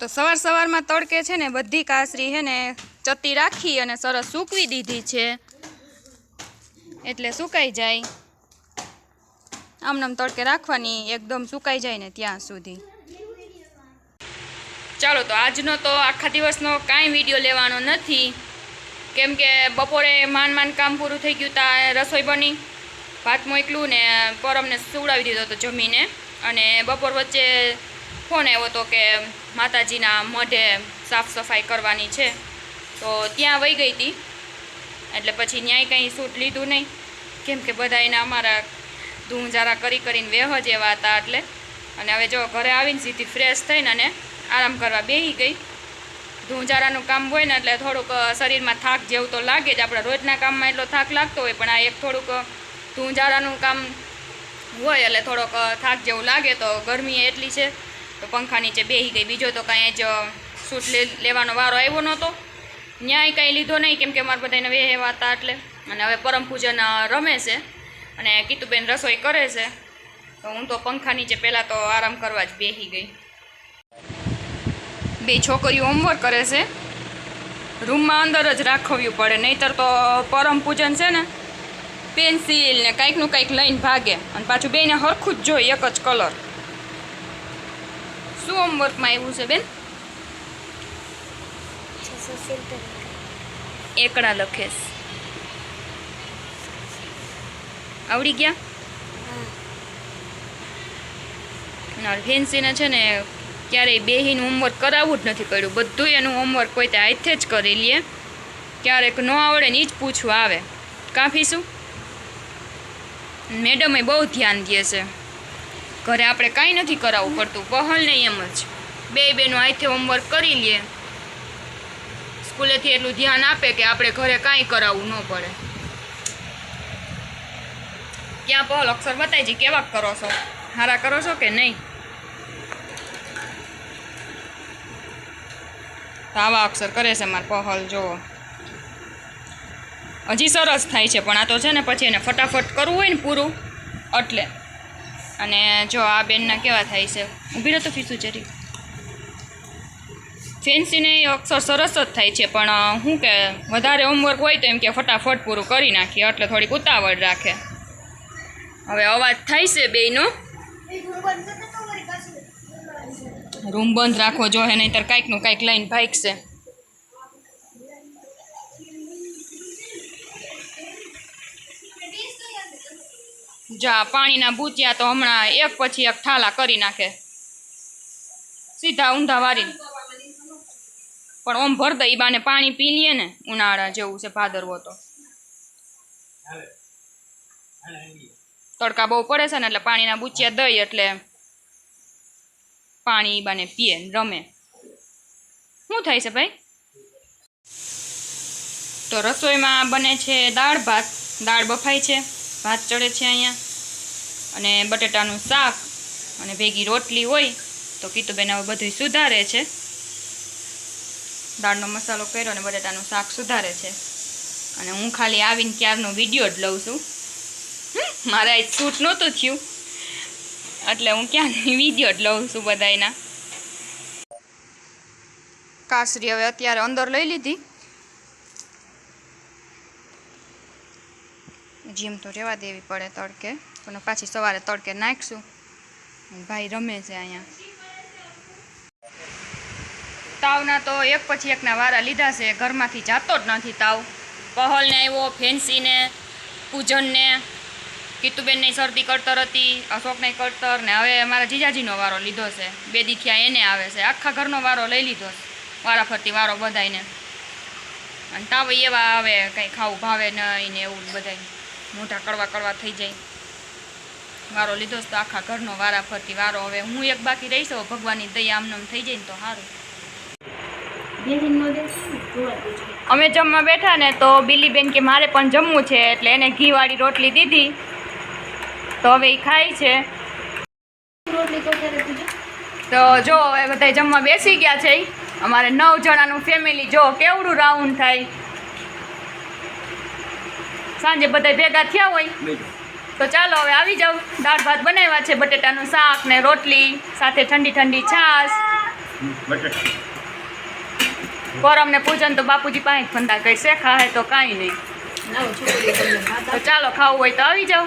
તો સવાર સવારમાં તડકે છે ને બધી કાસરી છે ને ચતી રાખી અને સરસ સૂકવી દીધી છે. એટલે સુકાઈ જાય. આમનામ તડકે રાખવાની એકદમ સુકાઈ જાય ને ત્યાં સુધી. ચાલો તો આજનો તો આખા દિવસનો કાંઈ વીડિયો લેવાનો નથી. કેમ કે બપોરે માન માન કામ પૂરું થઈ ગયું ત્યાં રસોઈ બની. ભાત મોકલું ને પરમને સુવડાવી દીધો હતો જમીને. અને બપોર વચ્ચે ફોન આવ્યો હતો કે માતાજીના મઢે સાફ સફાઈ કરવાની છે. તો ત્યાં વહી ગઈ હતી એટલે પછી ન્યાય કંઈ સૂટ લીધું નહીં. કેમ કે બધા એના અમારા ધૂંઝારા કરી કરીને વેહ જ એવા હતા એટલે. અને હવે જો ઘરે આવીને સીધી ફ્રેશ થઈને અને આરામ કરવા બેસી ગઈ. ધૂંઝારાનું કામ હોય ને એટલે થોડુંક શરીરમાં થાક જેવું તો લાગે જ. આપણા રોજના કામમાં એટલો થાક લાગતો હોય, પણ આ એક થોડુંક ધૂંઝારાનું કામ હોય એટલે થોડોક થાક જેવું લાગે તો ગરમી એટલી છે. તો પંખા નીચે બેસી ગઈ. બીજો તો કાંઈ જ સૂટ લેવાનો વારો આવ્યો નહોતો. ન્યાય કાંઈ લીધો નહીં, કેમ કે અમારે બધાને વેહેવા એટલે. અને હવે પરમ પૂજન રમે છે. અને કીતુબેન રસોઈ કરે છે. તો હું તો પંખા નીચે પહેલાં તો આરામ કરવા જ બેસી ગઈ. બે છોકરીઓ હોમવર્ક કરે છે. રૂમમાં અંદર જ રાખવ્યું પડે. નહીતર તો પરમ પૂજન છે ને, પેન્સિલ ને કાંઈકનું કાંઈક લઈને ભાગે. અને પાછું બેને હરખું જ જોઈએ એક જ કલર. શું હોમવર્કમાં આવ્યું છે, બેન? એકડા લખેશ. આવડી ગયા? ના ફેન્સીને છે ને, ક્યારેય બેહીને હોમવર્ક કરાવવું જ નથી કર્યું બધું એનું હોમવર્ક કોઈ તે હાથે જ કરી લે. ક્યારેક ન આવડે ને એ જ પૂછવા આવે. કાફી શું? મેડમે બહુ ધ્યાન દે છે. ઘરે આપણે કાંઈ નથી કરાવવું પડતું પહલ નહીં એમ જ. બે બેનો આઈથી હોમવર્ક કરી લે. સ્કૂલેથી એટલું ધ્યાન આપે કે આપણે ઘરે કાંઈ કરાવવું ન પડે. ક્યાં પહલ? અક્ષર બતાવી કેવા કરો છો? હારા કરો છો કે નહીં? આવા અક્ષર કરે છે મારા પહલ, જુઓ. હજી સરસ થાય છે, પણ આ તો છે ને પછી એને ફટાફટ કરવું હોય ને પૂરું, એટલે. અને જો આ બેનના કેવા થાય છે? ઊભી તો ફીસું જરી ફેન્સીને એ અક્ષર સરસ જ થાય છે પણ શું કે વધારે હોમવર્ક હોય તો એમ કે ફટાફટ પૂરું કરી નાખીએ એટલે થોડીક ઉતાવળ રાખે. હવે અવાજ થાય છે બેયનો? રૂમ બંધ રાખવો જોઈએ નહીંતર કાંઈકનું કાંઈક લઈને ભાગશે. જા, પાણીના ભૂતિયા તો હમણાં એક પછી એક ઠાલા કરી નાખે. સીધા ઊંધા વારી પણ ઓમ ભર દઈ બાને પાણી પી લઈએ ને, ઉનાળા જેવું છે ભાદરવો તો. તડકા બહુ પડે છે ને, એટલે પાણીના બૂચિયા દઈ એટલે પાણી બાને પીએ રમે. શું થાય છે ભાઈ? તો રસોઈમાં બને છે દાળ ભાત, દાળ બફાય છે. ભાત ચડે છે અહીંયા. અને બટેટાનું શાક અને ભેગી રોટલી હોય તો કીતુબેન હવે બધું સુધારે છે. દાળનો મસાલો કર્યો અને બટેટાનું શાક સુધારે છે. અને હું ખાલી આવીને ક્યારનો વીડિયો જ લઉં છું. મારા શૂટ નહોતું થયું. એટલે હું ક્યાંની વીડિયો જ લઉં છું બધાયના. કાસરી હવે અત્યારે અંદર લઈ લીધી. જીમ તો રહેવા દેવી પડે તડકે. પણ પાછી સવારે તડકે નાખશું. ભાઈ રમે છે અહીંયા. તાવના તો એક પછી એકના વારા લીધા છે. ઘરમાંથી જાતો જ નથી તાવ. પહલને આવ્યો, ફેન્સીને, પૂજનને. કીતુબેનને શરદી કરતર હતી, અશોકને કરતર ને હવે મારા જીજાજીનો વારો લીધો છે. બે દીખ્યા એને આવે છે. આખા ઘરનો વારો લઈ લીધો છે. વારા ફરતી વારો બધાયને. અને તાવ એવા આવે, કંઈ ખાવું ભાવે નહીં ને એવું બધાય મોઢા કડવા કડવા થઈ જાય. વારો લીધો તો આખા ઘરનો વારા ફરતી વારો. હવે હું એક બાકી રહીશ હવે ભગવાનની દયા આમનામ થઈ જાય ને તો સારું અમે જમવા બેઠા ને તો બિલીબેન કે મારે પણ જમવું છે એટલે એને ઘીવાળી રોટલી દીધી. તો હવે એ ખાય છે. તો જો. હવે બધા જમવા બેસી ગયા છે અમારે નવ જણાનું ફેમિલી જો કેવડું રાઉન્ડ થાય. સાંજે બધા ભેગા થયા હોય. તો ચાલો હવે આવી જાવ દાળ ભાત બનાવ્યા છે બટેટાનું શાક ને રોટલી સાથે ઠંડી ઠંડી છાશ. પરમ ને પૂજન તો બાપુજી પાસે ફંદા કઈ શેખા હે તો કાંઈ નહીં. તો ચાલો ખાવું હોય તો આવી જાઓ.